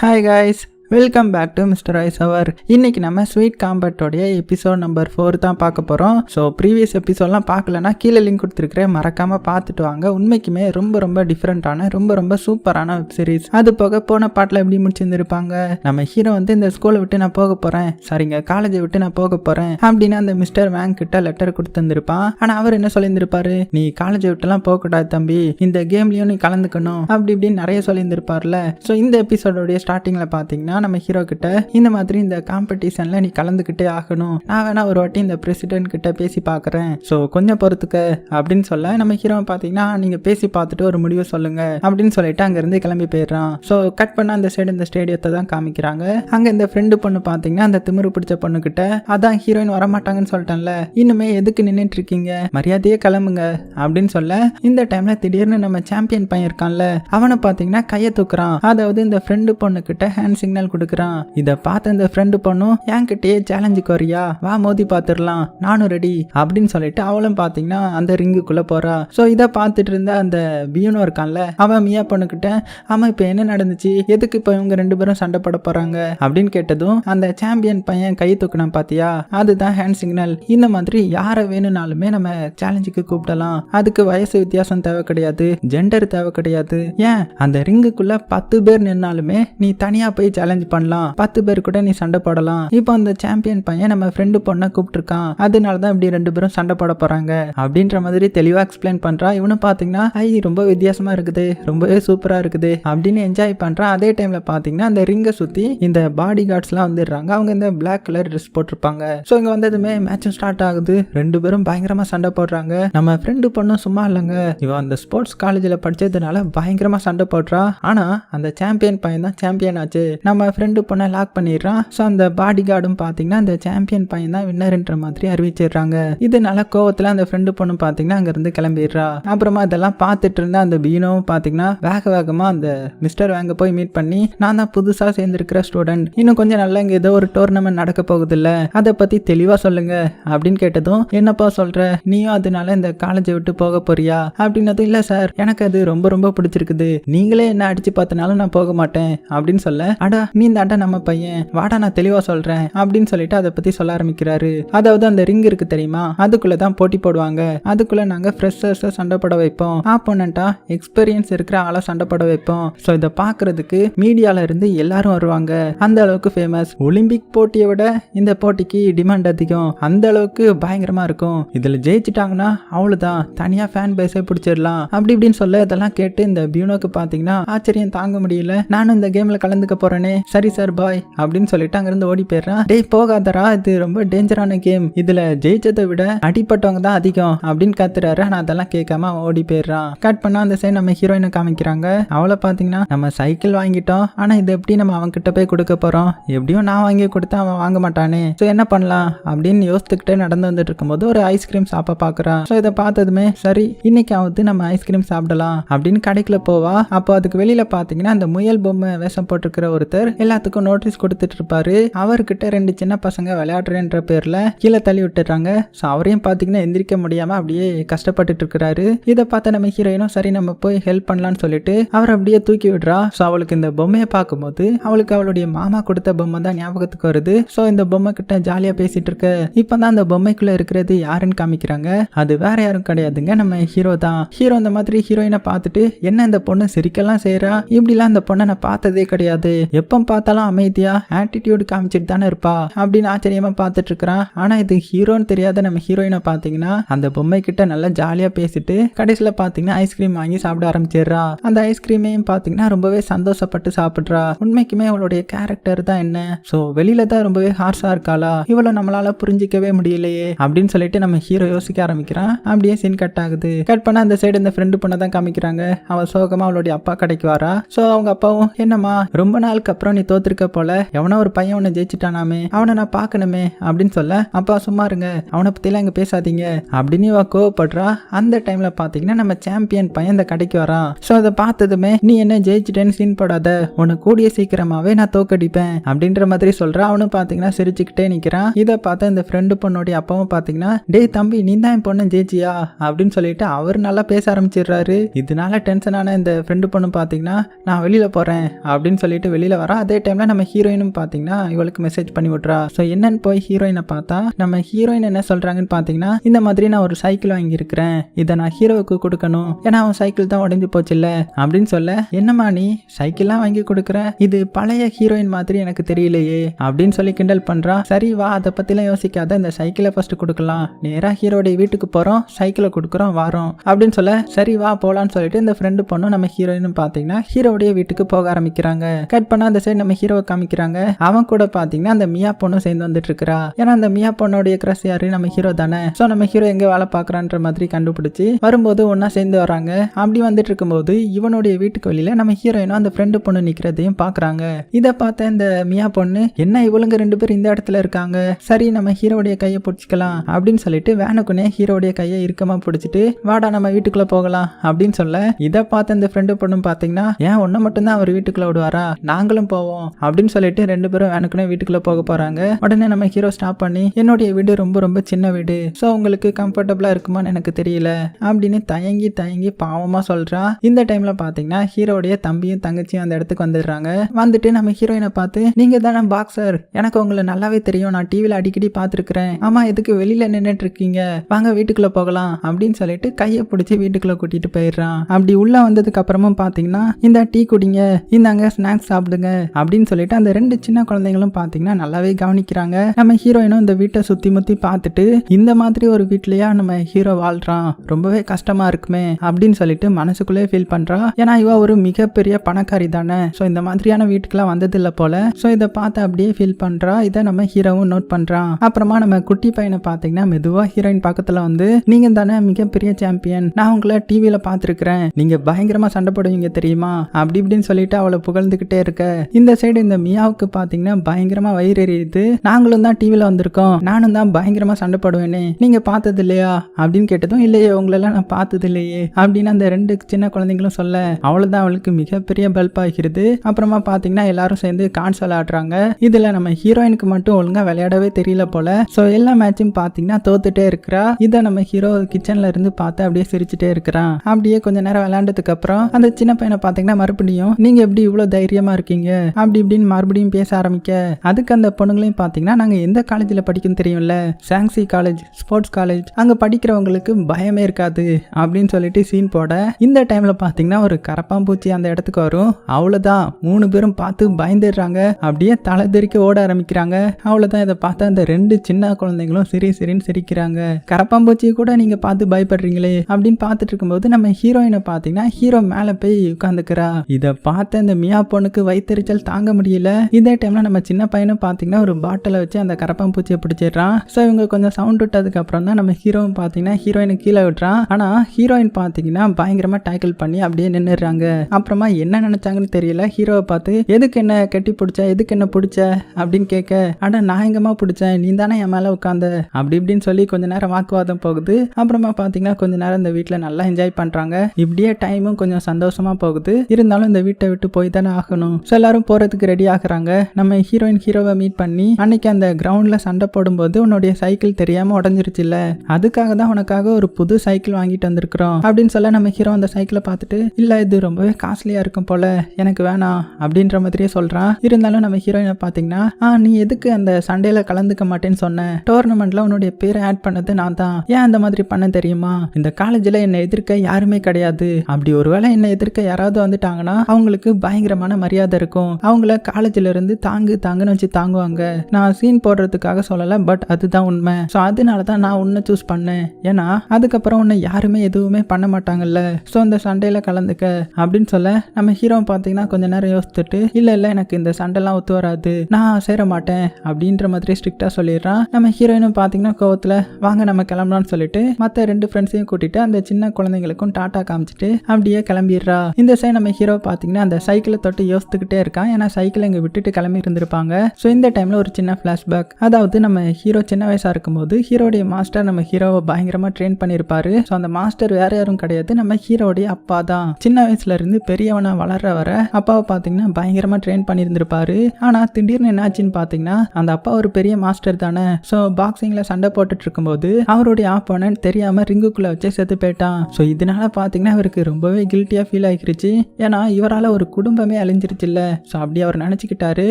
Hi guys, welcome back to mister ice அவர் இன்னைக்கு நம்ம ஸ்வீட் காம்பேட்டோடைய எபிசோட் நம்பர் ஃபோர் தான் பார்க்க போகிறோம் ஸோ ப்ரீவியஸ் எபிசோட்லாம் பார்க்கலனா கீழே லிங்க் கொடுத்துருக்கிறேன். மறக்காமல் பார்த்துட்டு வாங்க. உண்மைக்குமே ரொம்ப ரொம்ப டிஃப்ரெண்ட்டான ரொம்ப ரொம்ப சூப்பரான வெப் சீரிஸ் அது போக போன பாட்டில் எப்படி முடிச்சிருந்துருப்பாங்க? நம்ம ஹீரோ வந்து இந்த ஸ்கூலை விட்டு நான் போக போகிறேன் சரிங்க காலேஜை விட்டு நான் போக போகிறேன் அப்படின்னு அந்த மிஸ்டர் வேங் கிட்ட லெட்டர் கொடுத்துருந்துருப்பான். ஆனால் அவர் என்ன சொல்லியிருந்திருப்பாரு? நீ காலேஜை விட்டுலாம் போகக்கூடாது தம்பி. இந்த கேம்லேயும் நீ கலந்துக்கணும். அப்படி இப்படின்னு நிறைய சொல்லியிருந்திருப்பார்ல. ஸோ இந்த எபிசோடோடைய ஸ்டார்டிங்கில் பார்த்தீங்கன்னா நம்ம ஹீரோ கிட்ட இந்த மாதிரி இந்த காம்படிஷனில் நீ கலந்துக்கிட்டே ஆகணும். நான் வேணா ஒரு வாட்டி இந்த பிரசிடென்ட் கிட்ட பேசி பார்க்குறேன் ஸோ கொஞ்சம் பொறுத்துக்க அப்படின்னு சொல்ல நம்ம ஹீரோ பார்த்தீங்கன்னா நீங்கள் பேசி பார்த்துட்டு ஒரு முடிவு சொல்லுங்க அப்படின்னு சொல்லிட்டு அங்கேருந்து கிளம்பி போயிடுறான். ஸோ கட் பண்ண அந்த சைடு இந்த ஸ்டேடியத்தை தான் காமிக்கிறாங்க. அங்கே இந்த ஃப்ரெண்டு பொண்ணு பார்த்தீங்கன்னா அந்த திமிரு பிடிச்ச பொண்ணு கிட்ட அதான் ஹீரோயின் வரமாட்டாங்கன்னு சொல்லிட்டேன்ல. இன்னுமே எதுக்கு நின்றுட்டு இருக்கீங்க மரியாதையே கிளம்புங்க. அப்படின்னு சொல்ல இந்த டைம்ல திடீர்னு நம்ம சாம்பியன் பையன் இருக்கான்ல அவனை பார்த்தீங்கன்னா கையை தூக்குறான். அதாவது இந்த ஃப்ரெண்டு பொண்ணு கிட்ட ஹேண்ட் சிக்னல் கொடுக்குறான். இதை பார்த்த இந்த ஃப்ரெண்டு பொண்ணும் என்கிட்டயே சேலஞ்சுக்கு வரியா வா மோதி பார்த்துடலாம். நானும் ரெடி அப்படின்னு சொல்லிட்டு அவளும் பார்த்தீங்கன்னா அந்த ரிங்குக்குள்ளே போறா. ஸோ இதை பார்த்துட்டு இருந்த அந்த பியூனும் இருக்கான்ல அவன் மியா பொண்ணுக்கிட்ட ஆமாம் இப்போ என்ன நடந்துச்சு? எதுக்கு இப்போ இவங்க ரெண்டு பேரும் சண்டை போட போறாங்க? அப்படின்னு கேட்டதும் அந்த சாம்பியன் பையன் கை தூக்குனான் பாத்தியா? அதுதான் ஹேண்ட் சிக்னல் இந்த மாதிரி யாரை வேணும்னாலுமே நம்ம சேலஞ்சுக்கு கூப்பிடலாம். அதுக்கு வயசு வித்தியாசம் தேவை கிடையாது. ஜெண்டர் தேவை கிடையாது. ஏன்? அந்த ரிங்குக்குள்ள பத்து பேர் நின்னாலுமே நீ தனியா போய் சேலஞ்ச் பண்ணலாம். பத்து பேர் கூட நீ சண்டை போடலாம். இப்போ அந்த சாம்பியன் பையன் நம்ம ஃப்ரெண்டு பொண்ணை கூப்பிட்டுருக்கான். அதனால தான் இப்படி ரெண்டு பேரும் சண்டை போட போறாங்க. அப்படின்ற மாதிரி தெளிவா எக்ஸ்பிளைன் பண்றா. இவனும் பாத்தீங்கன்னா ஐ ரொம்ப வித்தியாசமா இருக்குது. ரொம்பவே சூப்பரா இருக்குது. அப்படின்னு என்ஜாய் பண்றான் அதே டைம்ல பாத்தீங்கன்னா அந்த ரிங்கை சுத்தி இந்த பாடி கார்ட்ஸ்லாம் வந்துடுறாங்க. அவங்க இந்த பிளாக் கலர் ட்ரெஸ் போட்டிருப்பாங்க. ஸோ இங்க வந்ததுமே மேட்சும் ஸ்டார்ட் ஆகுது. ரெண்டு பேரும் பயங்கரமா சண்டை போடுறாங்க. நம்ம ஃப்ரெண்டு பொண்ணும் சும்மா இல்லைங்க. இவன் அந்த ஸ்போர்ட்ஸ் காலேஜில் படிச்சதுனால பயங்கரமா சண்டை போடுறா. ஆனா அந்த சாம்பியன் பையன் தான் சாம்பியன் ஆச்சு. நம்ம ஃப்ரெண்டு பொண்ணை லாக் பண்ணிடுறான். ஸோ அந்த பாடி கார்டும் பார்த்தீங்கன்னா அந்த சாம்பியன் பையன் தான் வின்னர்ன்ற மாதிரி அறிவிச்சிடுறாங்க. இதனால கோவத்தில் அந்த ஃப்ரெண்டு பொண்ணு பார்த்தீங்கன்னா அங்கேருந்து கிளம்பிடுறா. அப்புறமா இதெல்லாம் பார்த்துட்டு இருந்த அந்த பீனோவும் பார்த்தீங்கன்னா வேக வேகமாக அந்த மிஸ்டர் வேங்க போய் மீட் பண்ணி நான் தான் புதுசாக சேர்ந்துருக்கிற ஸ்டூடெண்ட் இன்னும் கொஞ்சம் நல்லா இங்கே ஏதோ ஒரு டோர்னமெண்ட் நடக்க போகுது இல்லை அதை பற்றி தெளிவாக சொல்லுங்க. அப்படின்னு கேட்டதும் என்னப்பா சொல்கிற நீயும் அதனால இந்த காலேஜை விட்டு போக போறியா? அப்படின்னதும் இல்லை சார் எனக்கு அது ரொம்ப ரொம்ப பிடிச்சிருக்குது. நீங்களே என்ன அடிச்சு பார்த்தனாலும் நான் போக மாட்டேன். அப்படின்னு சொல்ல அடா நீ தாண்டா நம்ம பையன் வாடா நான் தெளிவா சொல்றேன் அப்படின்னு சொல்லிட்டு அதை பத்தி சொல்ல ஆரம்பிக்கிறாரு. அதாவது அந்த ரிங் இருக்கு தெரியுமா? அதுக்குள்ளே தான் போட்டி போடுவாங்க. அதுக்குள்ள நாங்க ஃப்ரெஷர்ஸை சண்டை போட வைப்போம். ஆப்போனண்டா எக்ஸ்பீரியன்ஸ் இருக்கிற ஆளை சண்டை போட வைப்போம். ஸோ இதை பார்க்கறதுக்கு மீடியால இருந்து எல்லாரும் வருவாங்க. அந்த அளவுக்கு ஃபேமஸ் ஒலிம்பிக் போட்டியை விட இந்த போட்டிக்கு டிமாண்ட் அதிகம். அந்த அளவுக்கு பயங்கரமா இருக்கும். இதுல ஜெயிச்சிட்டாங்கன்னா அவ்வளவுதான். தனியா ஃபேன் பேஸே பிடிச்சிடலாம். அப்படி இப்படின்னு சொல்ல இதெல்லாம் கேட்டு இந்த பியூனோக்கு பாத்தீங்கன்னா ஆச்சரியம் தாங்க முடியல. நானும் இந்த கேம்ல கலந்துக்க போறேனே. சரி சார் பாய் அப்படின்னு சொல்லிட்டு அங்கிருந்து ஓடி போயிடுறான். டேய் போகாதரா இது ரொம்ப டேஞ்சரான கேம் இதுல ஜெயிச்சதை விட அடிப்பட்டவங்க தான் அதிகம் அப்படின்னு கத்துறாரு. நான் அதெல்லாம் கேட்காம ஓடி போயிடுறான். கட் பண்ணா அந்த சைடு நம்ம ஹீரோயினை காமிக்கிறாங்க. அவளை பாத்தீங்கன்னா நம்ம சைக்கிள் வாங்கிட்டோம். ஆனா இது எப்படி நம்ம அவன் கிட்ட போய் கொடுக்க போறோம்? எப்படியும் நான் வாங்கி கொடுத்தா அவன் வாங்க மாட்டானே. ஸோ என்ன பண்ணலாம் அப்படின்னு யோசித்துக்கிட்டே நடந்து வந்துட்டு இருக்கும்போது ஒரு ஐஸ்கிரீம் சாப்பா பாக்குறான். ஸோ இதை பார்த்ததுமே சரி இன்னைக்காவது நம்ம ஐஸ்கிரீம் சாப்பிடலாம் அப்படின்னு கடைக்குள்ள போவா. அப்போ அதுக்கு வெளியில பாத்தீங்கன்னா அந்த முயல் பொம்மை வேஷம் போட்டிருக்கிற ஒருத்தர் எல்லாத்துக்கும் நோட்டீஸ் கொடுத்துட்டு இருப்பாரு அவர்கிட்ட ரெண்டு சின்ன பசங்க விளையாடுறேன்ற பேர்ல கீழே தள்ளி விட்டுறாங்க. ஸோ அவரையும் பார்த்தீங்கன்னா எந்திரிக்க முடியாம அப்படியே கஷ்டப்பட்டுட்டு இருக்கிறாரு. இதை பார்த்த நம்ம ஹீரோயினும் சரி நம்ம போய் ஹெல்ப் பண்ணலாம்னு சொல்லிட்டு அவர் அப்படியே தூக்கி விடுறா. ஸோ அவளுக்கு இந்த பொம்மையை பார்க்கும்போது அவளுக்கு அவளுடைய மாமா கொடுத்த பொம்மை தான் ஞாபகத்துக்கு வருது. ஸோ இந்த பொம்மை கிட்ட ஜாலியா பேசிட்டு இருக்க இப்பதான் அந்த பொம்மைக்குள்ள இருக்கிறது யாருன்னு காமிக்கிறாங்க. அது வேற யாரும் கிடையாதுங்க. நம்ம ஹீரோ தான். ஹீரோ இந்த மாதிரி ஹீரோயினை பார்த்துட்டு என்ன இந்த பொண்ணு சிரிக்கலாம் செய்யறா இப்படிலாம் அந்த பொண்ணை நான் பார்த்ததே கிடையாது. எப்போ பார்த்தாலும் அமைதியா ஆட்டிடியூட் காமிச்சிட்டு தானே இருப்பா அப்படின்னு ஆச்சரியமா பார்த்துட்டு இருக்கிறான் ஆனா இது ஹீரோன்னு தெரியாத நம்ம ஹீரோயினை பார்த்தீங்கன்னா அந்த பொம்மை கிட்ட நல்லா ஜாலியா பேசிட்டு கடைசியில் பார்த்தீங்கன்னா ஐஸ்கிரீம் வாங்கி சாப்பிட ஆரம்பிச்சிடுறா. அந்த ஐஸ்கிரீமையும் பார்த்தீங்கன்னா ரொம்பவே சந்தோஷப்பட்டு சாப்பிட்றா. உண்மைக்குமே அவளுடைய கேரக்டர் தான் என்ன? ஸோ வெளியில தான் ரொம்பவே ஹார்ஷா இருக்காளா? இவளை நம்மளால புரிஞ்சிக்கவே முடியலையே அப்படின்னு சொல்லிட்டு நம்ம ஹீரோ யோசிக்க ஆரம்பிக்கிறான் அப்படியே சீன் கட் ஆகுது. கட் பண்ண அந்த சைடு இந்த ஃப்ரெண்டு பொண்ணை தான் காமிக்கிறாங்க. அவ சோகமா அவளுடைய அப்பா கடைக்கு வரா. ஸோ அவங்க அப்பாவும் என்னம்மா ரொம்ப நாளுக்கு அப்புறம் நீ தோத்துருக்க போல. எவனோ ஒரு பையன் உன்னை ஜெயிச்சிட்டானாமே. அவனை நான் பார்க்கணுமே அப்படின்னு சொல்ல அப்பா சும்மா இருங்க. அவனை பற்றிலாம் இங்கே பேசாதீங்க. அப்படின்னு இவ கோவப்படுறா. அந்த டைம்ல பார்த்தீங்கன்னா நம்ம சாம்பியன் பையன் இந்த கடைக்கு வரான். ஸோ அதை பார்த்ததுமே நீ என்ன ஜெயிச்சிட்டேன்னு சீன் போடாத. உன்னை கூடிய சீக்கிரமாவே நான் தோக்கடிப்பேன். அப்படின்ற மாதிரி சொல்கிறான் அவனும் பார்த்தீங்கன்னா சிரிச்சுக்கிட்டே நிற்கிறான் இதை பார்த்த இந்த ஃப்ரெண்டு பொண்ணுடைய அப்பாவும் பார்த்தீங்கன்னா டேய் தம்பி நீ தான் என் பொண்ணு ஜெயிச்சியா? அப்படின்னு சொல்லிட்டு அவர் நல்லா பேச ஆரம்பிச்சிடுறாரு. இதனால டென்ஷனான இந்த ஃப்ரெண்டு பொண்ணு பார்த்தீங்கன்னா நான் வெளியில் போகிறேன் அப்படின்னு சொல்லிட்டு வெளியில் வரா. அதே டைமில் நம்ம ஹீரோயினும் பார்த்தீங்கன்னா இவளுக்கு மெசேஜ் பண்ணி விட்றா. ஸோ என்னன்னு போய் ஹீரோயினை பார்த்தா நம்ம ஹீரோயின் என்ன சொல்கிறாங்கன்னு பார்த்தீங்கன்னா இந்த மாதிரி நான் ஒரு சைக்கிள் வாங்கியிருக்கிறேன். இதை நான் ஹீரோவுக்கு கொடுக்கணும். ஏன்னா அவன் சைக்கிள் தான் உடஞ்சி போச்சுல்ல. அப்படின்னு சொல்ல என்னம்மா நீ சைக்கிள்லாம் வாங்கி கொடுக்குற? இது பழைய ஹீரோயின் மாதிரி எனக்கு தெரியலையே. அப்படின்னு சொல்லி கிண்டல் பண்ணுறா சரி வா அதை பற்றிலாம் யோசிக்காத. இந்த சைக்கிளை ஃபர்ஸ்ட் கொடுக்கலாம். நேராக ஹீரோடைய வீட்டுக்கு போகிறோம் சைக்கிளை கொடுக்குறோம். வரோம். அப்படின்னு சொல்ல சரி வா போகலான்னு சொல்லிட்டு இந்த ஃப்ரெண்டு பொண்ணும் நம்ம ஹீரோயினும் பார்த்தீங்கன்னா ஹீரோடைய வீட்டுக்கு போக ஆரம்பிக்கிறாங்க. கட் பண்ணால் அந்த சைடு நம்ம ஹீரோவை காமிக்கிறாங்க. அவன் கூட பாத்தீங்கன்னா அந்த மியா பொண்ணும் சேர்ந்து வந்துட்டு இருக்கிறா ஏன்னா அந்த மியா பொண்ணுடைய கிரஸ் யாரு? நம்ம ஹீரோ தானே. ஸோ நம்ம ஹீரோ எங்க வேலை பார்க்குறான்ற மாதிரி கண்டுபிடிச்சி வரும்போது ஒன்னா சேர்ந்து வராங்க அப்படி வந்துட்டு இருக்கும்போது இவனுடைய வீட்டுக்கு வெளியில நம்ம ஹீரோயினும் அந்த ஃப்ரெண்டு பொண்ணு நிக்கிறதையும் பாக்குறாங்க. இதை பார்த்த இந்த மியா பொண்ணு என்ன இவளுங்க ரெண்டு பேரும் இந்த இடத்துல இருக்காங்க? சரி நம்ம ஹீரோடைய கையை பிடிச்சிக்கலாம் அப்படின்னு சொல்லிட்டு வேனுக்குனே ஹீரோடைய கையை இறுக்கமா பிடிச்சிட்டு வாடா நம்ம வீட்டுக்குள்ள போகலாம் அப்படின்னு சொல்ல இதை பார்த்த இந்த ஃப்ரெண்டு பொண்ணும் பாத்தீங்கன்னா ஏன் ஒன்ன மட்டும்தான் அவர் வீட்டுக்குள்ள விடுவாரா? நாங்களும் போவோம் அப்படின்னு சொல்லிட்டு ரெண்டு பேரும் வேனுக்குனே வீட்டுக்குள்ள போக போறாங்க. உடனே நம்ம ஹீரோ ஸ்டாப் பண்ணி என்னுடைய வீடு ரொம்ப ரொம்ப சின்ன வீடு. ஸோ உங்களுக்கு கம்ஃபர்டபுளா இருக்குமான்னு எனக்கு தெரியல. அப்படின்னு தயங்கி தயங்கி பாவமா சொல்றா. இந்த டைம்ல பாத்தீங்கன்னா ஹீரோடைய தம்பியும் தங்கச்சியும் அந்த இடத்துக்கு வந்துடுறாங்க. வந்துட்டு நம்ம ஹீரோயினை பார்த்து நீங்க தானே பாக்ஸர் எனக்கு உங்களை நல்லாவே தெரியும். நான் டிவியில் அடிக்கடி பார்த்துருக்கிறேன் ஆமா எதுக்கு வெளியில நின்றுட்டு இருக்கீங்க வாங்க வீட்டுக்குள்ள போகலாம். அப்படின்னு சொல்லிட்டு கையை பிடிச்சி வீட்டுக்குள்ள கூட்டிட்டு போயிடுறான். அப்படி உள்ள வந்ததுக்கு அப்புறமும் பாத்தீங்கன்னா இந்த டீ குடிங்க. இந்தாங்க ஸ்நாக்ஸ் சாப்பிடுங்க. அப்படின்னு சொல்லிட்டு அந்த ரெண்டு சின்ன குழந்தைங்களும் பாத்தீங்கன்னா நல்லாவே கவனிக்கிறாங்க. நம்ம ஹீரோயினும் இந்த வீட்டை சுத்தி முத்தி பார்த்துட்டு இந்த மாதிரி ஒரு வீட்லயா நம்ம ஹீரோ வாழ்றான் ரொம்பவே கஷ்டமா இருக்குமே அப்படின்னு சொல்லிட்டு மனசுக்குள்ளே ஃபீல் பண்றா. ஏன்னா இவ ஒரு மிகப்பெரிய பணக்காரி தானே. ஸோ இந்த மாதிரியான வீட்டுக்குலாம் வந்தது இல்லை போல. ஸோ இதை பார்த்து அப்படியே ஃபீல் பண்றா. இதை நம்ம ஹீரோவும் நோட் பண்றான் அப்புறமா நம்ம குட்டி பையனை பார்த்தீங்கன்னா மெதுவா ஹீரோயின் பக்கத்துல வந்து நீங்க தானே மிகப்பெரிய சாம்பியன் நான் உங்களை டிவியில பார்த்துருக்கிறேன். நீங்க பயங்கரமா சண்டை போடுவீங்க தெரியுமா? அப்படி இப்படின்னு சொல்லிட்டு அவளை புகழ்ந்துகிட்டே இருக்க. இந்த சைடு இந்த மியாவுக்கு பார்த்தீங்கன்னா பயங்கரமா வயிறு எரியுது. நாங்களும் தான் டிவியில் வந்திருக்கோம். நானும் தான் பயங்கரமா சண்டை போடுவேனே. நீங்க பார்த்தது இல்லையா? அப்படின்னு கேட்டதும் இல்லையே உங்களெல்லாம் நான் பார்த்தது இல்லையே அப்படின்னு அந்த ரெண்டு சின்ன குழந்தைங்களும் சொல்ல அவ்வளவுதான் அவளுக்கு மிகப்பெரிய பல்ப் ஆகிறது அப்புறமா பார்த்தீங்கன்னா எல்லாரும் சேர்ந்து கான்ஸ் விளையாடுறாங்க இதுல நம்ம ஹீரோயினுக்கு மட்டும் ஒழுங்கா விளையாடவே தெரியல போல. ஸோ எல்லா மேட்சும் பார்த்தீங்கன்னா தோத்துட்டே இருக்கிறா. இதை நம்ம ஹீரோ கிச்சன்ல இருந்து பார்த்து அப்படியே சிரிச்சுட்டே இருக்கிறான் அப்படியே கொஞ்ச நேரம் விளையாண்டதுக்கு அப்புறம் அந்த சின்ன பையனை பார்த்தீங்கன்னா மறுபடியும் நீங்க எப்படி இவ்வளோ தைரியமா இருக்கீங்க? அப்படி இப்படின்னு மறுபடியும் பேச ஆரம்பிக்க அதுக்கு அந்த பொண்ணுங்களையும் பார்த்தீங்கன்னா நாங்கள் எந்த காலேஜில் படிக்கணும் தெரியும்ல? சாங்ஸி காலேஜ் ஸ்போர்ட்ஸ் காலேஜ் அங்கே படிக்கிறவங்களுக்கு பயமே இருக்காது அப்படின்னு சொல்லிட்டு சீன் போட இந்த டைமில் பார்த்தீங்கன்னா ஒரு கரப்பாம்பூச்சி அந்த இடத்துக்கு வரும். அவ்வளோதான் மூணு பேரும் பார்த்து பயந்துடுறாங்க. அப்படியே தலை தெறிக்க ஓட ஆரம்பிக்கிறாங்க. அவ்வளோதான் இதை பார்த்து அந்த ரெண்டு சின்ன குழந்தைங்களும் சிரி சிரின்னு சிரிக்கிறாங்க. கரப்பாம்பூச்சியை கூட நீங்கள் பார்த்து பயப்படுறீங்களே அப்படின்னு பார்த்துட்டு இருக்கும்போது நம்ம ஹீரோயினை பார்த்தீங்கன்னா ஹீரோ மேலே போய் உட்காந்துக்கிறா. இதை பார்த்த அந்த மியா பொண்ணுக்கு வயிற்றுச்சல் தாங்க முடியல. இதே டைம்ல நம்ம சின்ன பையனும் பார்த்தீங்கன்னா ஒரு பாட்டிலை வச்சு அந்த கரப்பான் பூச்சியை பிடிச்சிடுறான். ஸோ இவங்க கொஞ்சம் சவுண்ட் விட்டதுக்கு அப்புறம் தான் நம்ம ஹீரோவும் பார்த்தீங்கன்னா ஹீரோயினை கீழே விட்டுறான் ஆனால் ஹீரோயின் பார்த்தீங்கன்னா பயங்கரமாக டேக்கிள் பண்ணி அப்படியே நின்றுடுறாங்க அப்புறமா என்ன நினைச்சாங்கன்னு தெரியல. ஹீரோவை பார்த்து எதுக்கு என்ன கட்டி பிடிச்ச? எதுக்கு என்ன பிடிச்ச? அப்படின்னு கேட்க அட நான் எங்கம்மா பிடிச்சேன்? நீ தானே என் மேலே உட்காந்த அப்படி இப்படின்னு சொல்லி கொஞ்ச நேரம் வாக்குவாதம் போகுது. அப்புறமா பார்த்தீங்கன்னா கொஞ்ச நேரம் இந்த வீட்டில் நல்லா என்ஜாய் பண்ணுறாங்க இப்படியே டைமும் கொஞ்சம் சந்தோஷமா போகுது. இருந்தாலும் இந்த வீட்டை விட்டு போய் தானே ஆகணும். ஸோ எல்லாரும் போகிறதுக்கு ரெடி ஆகுறாங்க. நம்ம ஹீரோயின் ஹீரோவை மீட் பண்ணி அன்னைக்கு அந்த கிரவுண்டில் சண்டை போடும்போது உன்னுடைய சைக்கிள் தெரியாமல் உடஞ்சிருச்சு இல்ல அதுக்காக தான் உனக்காக ஒரு புது சைக்கிள் வாங்கிட்டு வந்திருக்கிறோம். அப்படின்னு சொல்ல நம்ம ஹீரோ அந்த சைக்கிளை பார்த்துட்டு இல்லை இது ரொம்பவே காஸ்ட்லியாக இருக்கும் போல. எனக்கு வேணாம். அப்படின்ற மாதிரியே சொல்கிறான் இருந்தாலும் நம்ம ஹீரோயினை பார்த்தீங்கன்னா ஆ நீ எதுக்கு அந்த சண்டையில் கலந்துக்க மாட்டேன்னு சொன்ன? டோர்னமெண்ட்டில் உன்னுடைய பேரை ஆட் பண்ணது நான் தான். ஏன் அந்த மாதிரி பண்ண தெரியுமா? இந்த காலேஜில் என்னை எதிர்க்க யாருமே கிடையாது. அப்படி ஒருவேளை என்னை எதிர்க்க யாராவது வந்துட்டாங்கன்னா அவங்களுக்கு பயங்கரமான மரியாதை இருக்கும். அவங்கள காலேஜில் இருந்து தாங்கு தாங்குன்னு வச்சு தாங்குவாங்க. நான் சீன் போடுறதுக்காக சொல்லலை பட் அதுதான் உண்மை. ஸோ அதனால தான் நான் உன்னை சூஸ் பண்ணேன். ஏன்னா அதுக்கப்புறம் உன்னை யாருமே எதுவுமே பண்ண மாட்டாங்கல்ல. ஸோ இந்த சண்டையில் கலந்துக்க அப்படின்னு சொல்ல நம்ம ஹீரோ பார்த்தீங்கன்னா கொஞ்ச நேரம் யோசித்துட்டு இல்லை இல்லை எனக்கு இந்த சண்டைலாம் ஒத்து வராது. நான் சேர மாட்டேன். அப்படின்ற மாதிரி ஸ்ட்ரிக்டாக சொல்லிடுறான். நம்ம ஹீரோயினும் பார்த்தீங்கன்னா கோவத்தில் வாங்க நம்ம கிளம்பலாம்னு சொல்லிட்டு மற்ற ரெண்டு ஃப்ரெண்ட்ஸையும் கூட்டிட்டு அந்த சின்ன குழந்தைங்களுக்கும் டாட்டா காமிச்சிட்டு அப்படியே கிளம்பிடுறா. இந்த சைடு நம்ம ஹீரோ பார்த்தீங்கன்னா அந்த சைக்கிளை தொட்டு யோசித்துக்கிட்டே இருக்கான். ஏன்னா சைக்கிளை இங்கே விட்டுட்டு கிளம்பி இருந்திருப்பாங்க. ஸோ இந்த டைமில் ஒரு சின்ன ஃப்ளாஷ்பேக் அதாவது நம்ம ஹீரோ சின்ன வயசாக இருக்கும்போது ஹீரோடைய மாஸ்டர் நம்ம ஹீரோவை பயங்கரமாக ட்ரெயின் பண்ணியிருப்பாரு ஸோ அந்த மாஸ்டர் வேற யாரும் கிடையாது. நம்ம ஹீரோடைய அப்பா தான். சின்ன வயசுல இருந்து பெரியவனா வளர்ற வர அப்பாவை பார்த்தீங்கன்னா பயங்கரமாக ட்ரெயின் பண்ணியிருந்திருப்பாரு ஆனால் திடீர்னு என்னாச்சுன்னு பார்த்தீங்கன்னா அந்த அப்பா ஒரு பெரிய மாஸ்டர் தானே. ஸோ பாக்ஸிங்கில் சண்டை போட்டுட்டு இருக்கும்போது அவருடைய ஆப்போனன்ட் தெரியாமல் ரிங்குக்குள்ளே வச்சு செத்து போயிட்டான். ஸோ இதனால பார்த்தீங்கன்னா அவருக்கு ரொம்பவே கில்ட்டியாக ஃபீல் ஆகிருச்சு ஏன்னா இவரால் ஒரு குடும்பமே அழிஞ்சிருச்சு இல்லை. ஸோ அப்படி அவர் நினச்சிக்கிட்டாரு.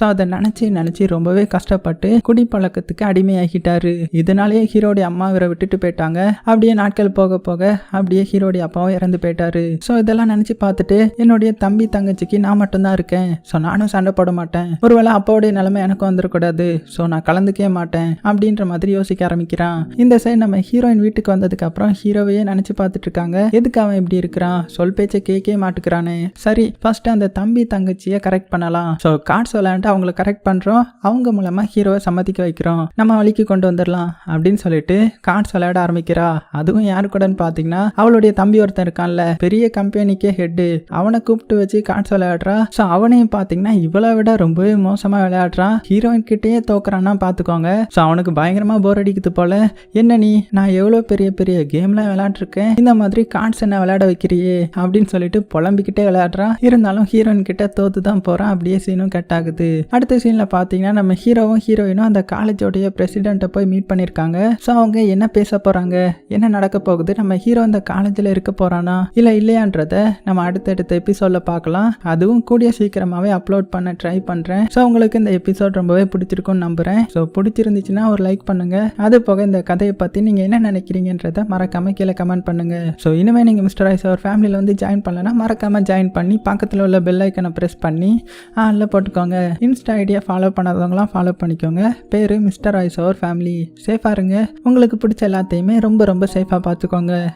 ஸோ அதை நினச்சி நினச்சி ரொம்பவே கஷ்டப்பட்டு குடிப்பழக்கத்துக்கு அடிமையாகிட்டாரு. இதனாலேயே ஹீரோடைய அம்மா இவரை விட்டுட்டு போயிட்டாங்க. அப்படியே நாட்கள் போக போக அப்படியே ஹீரோடைய அப்பாவும் இறந்து போயிட்டாரு. ஸோ இதெல்லாம் நினச்சி பார்த்துட்டு என்னுடைய தம்பி தங்கச்சிக்கு நான் மட்டும்தான் இருக்கேன். ஸோ நானும் சண்டை போட மாட்டேன். ஒருவேளை அப்பாவுடைய நிலைமை எனக்கும் வந்துடக்கூடாது ஸோ நான் கலந்துக்கவே மாட்டேன் அப்படின்ற மாதிரி யோசிக்க ஆரம்பிக்கிறான். இந்த சைடு நம்ம ஹீரோயின் வீட்டுக்கு வந்ததுக்கு அப்புறம் ஹீரோவையே நினச்சி பார்த்துட்டு இருக்காங்க. எதுக்கு அவன் இப்படி இருக்கிறான்? சொல் பேச்சை கேட்கவே மாட்டுக்கிறானே சரி ஃபர்ஸ்ட் அந்த தம்பி தங்கச்சியை கரெக்ட் பண்ணலாம். ஸோ கார்ட்ஸ் விளையாண்டு அவங்கள கரெக்ட் பண்ணுறோம் அவங்க மூலமாக ஹீரோவை சம்மதிக்க வைக்கிறோம். நம்ம வழிக்கு கொண்டு வந்துடலாம் அப்படின்னு சொல்லிட்டு கார்ட்ஸ் விளையாட ஆரம்பிக்கிறா. அதுவும் யாரு கூடன்னு பார்த்தீங்கன்னா அவளுடைய தம்பி ஒருத்தன் இருக்கான்ல. பெரிய கம்பெனிக்கே ஹெட்டு அவனை கூப்பிட்டு வச்சு கார்ட்ஸ் விளையாடுறா. ஸோ அவனையும் பார்த்தீங்கன்னா இவளை விட ரொம்பவே மோசமாக விளையாடுறான் ஹீரோயின் கிட்டேயே தோக்குறான்னா பார்த்துக்கோங்க ஸோ அவனுக்கு பயங்கரமாக போர் அடிக்குது போல. என்ன நீ? நான் எவ்வளோ பெரிய பெரிய கேம்லாம் விளையாண்டுருக்கேன். இந்த மாதிரி கார்ட்ஸ் என்ன விளையாட வைக்கிறியே? அப்படின்னு சொல்லிட்டு புலம்பிக்கிட்டே விளையாடுறான் இருந்தாலும் ஹீரோயின் கிட்ட தோத்து தான் போகிறான் அப்படியே சீனும் கட் ஆகுது. அடுத்த சீனில் பார்த்தீங்கன்னா நம்ம ஹீரோவும் ஹீரோயினும் அந்த காலேஜோடைய பிரசிடென்ட்டை போய் மீட் பண்ணியிருக்காங்க ஸோ அவங்க என்ன பேச போகிறாங்க என்ன நடக்க போகுது? நம்ம ஹீரோ அந்த காலேஜில் இருக்க போகிறானா இல்லை இல்லையான்றத நம்ம அடுத்தடுத்த எபிசோடில் பார்க்கலாம். அதுவும் கூடிய சீக்கிரமாகவே அப்லோட் பண்ண ட்ரை பண்ணுறேன் ஸோ உங்களுக்கு இந்த எபிசோட் ரொம்பவே பிடிச்சிருக்கும்னு நம்புகிறேன் ஸோ பிடிச்சிருந்துச்சுன்னா ஒரு லைக் பண்ணுங்கள் அது போக இந்த கதையை பற்றி நீங்கள் என்ன நினைக்கிறீங்கன்றத மறக்காமல் கீழே கமெண்ட் பண்ணுங்கள் ஸோ இனிமேல் நீங்கள் மிஸ்டர் ஐஸ் அவர் ஃபேமிலியில் வந்து ஜாயின் பண்ணலன்னா மறக்காமல் ஜாயின் பண்ணி பக்கத்தில் உள்ள பெல் ஐக்கனை ப்ரெஸ் பண்ணி அதில் போட்டுக்கோங்க. இன்ஸ்டா ஐடியா ஃபாலோ பண்ணாதவங்களாம் ஃபாலோ பண்ணிக்கோங்க. பேர் மிஸ்டர் ஐஸ் அவர் ஃபேமிலி. சேஃபாக இருங்க. உங்களுக்கு பிடிச்ச எல்லாத்தையுமே ரொம்ப ரொம்ப சேஃபாக பார்த்துக்கோங்க.